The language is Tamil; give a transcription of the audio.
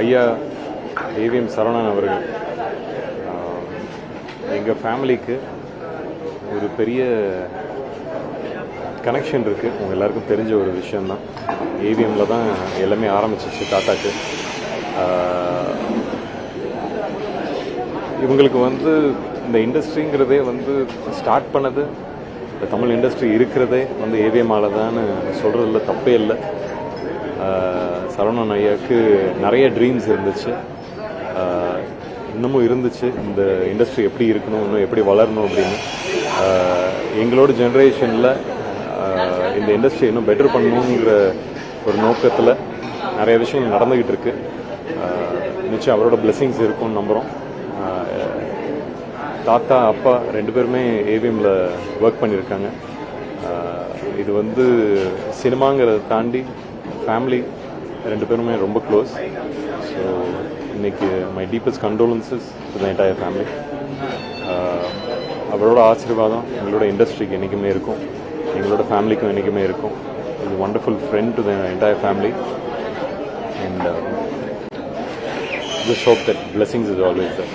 ஐயா ஏவிஎம் சரவணன் அவர்கள் எங்கள் ஃபேமிலிக்கு ஒரு பெரிய கனெக்ஷன் இருக்குது உங்கள் எல்லாருக்கும் தெரிஞ்ச ஒரு விஷயந்தான் ஏவிஎம்மில் தான் எல்லாமே ஆரம்பிச்சிச்சு டாட்டாக்கு. இவங்களுக்கு வந்து இந்த இண்டஸ்ட்ரிங்கிறதே வந்து ஸ்டார்ட் பண்ணது இந்த தமிழ் இண்டஸ்ட்ரி இருக்கிறதே வந்து ஏவிஎம்மால் தான் சொல்கிறதுல தப்பே இல்லை. சரவணன் ஐயாவுக்கு நிறைய ட்ரீம்ஸ் இருந்துச்சு. இன்னமும் இருந்துச்சு. இந்த இண்டஸ்ட்ரி எப்படி இருக்கணும் இன்னும் எப்படி வளரணும் அப்படின்னு. எங்களோட ஜென்ரேஷனில் இந்த இண்டஸ்ட்ரி இன்னும் பெட்டர் பண்ணணுங்கிற ஒரு நோக்கத்தில் நிறைய விஷயங்கள் நடந்துக்கிட்டு இருக்கு. நிச்சயம் அவரோட பிளெஸிங்ஸ் இருக்கும்னு நம்புகிறோம் தாத்தா அப்பா ரெண்டு பேருமே ஏவிஎம்மில் ஒர்க் பண்ணியிருக்காங்க. இது வந்து சினிமாங்கிறத தாண்டி ஃபேமிலி ரெண்டு பேருமே ரொம்ப க்ளோஸ் ஸோ இன்னைக்கு my deepest condolences to the entire family அவரோட ஆசீர்வாதம் எங்களோட இண்டஸ்ட்ரிக்கு என்றைக்குமே இருக்கும். எங்களோட ஃபேமிலிக்கும் என்றைக்குமே இருக்கும். இது wonderful friend to the entire family and just hope that blessings is always that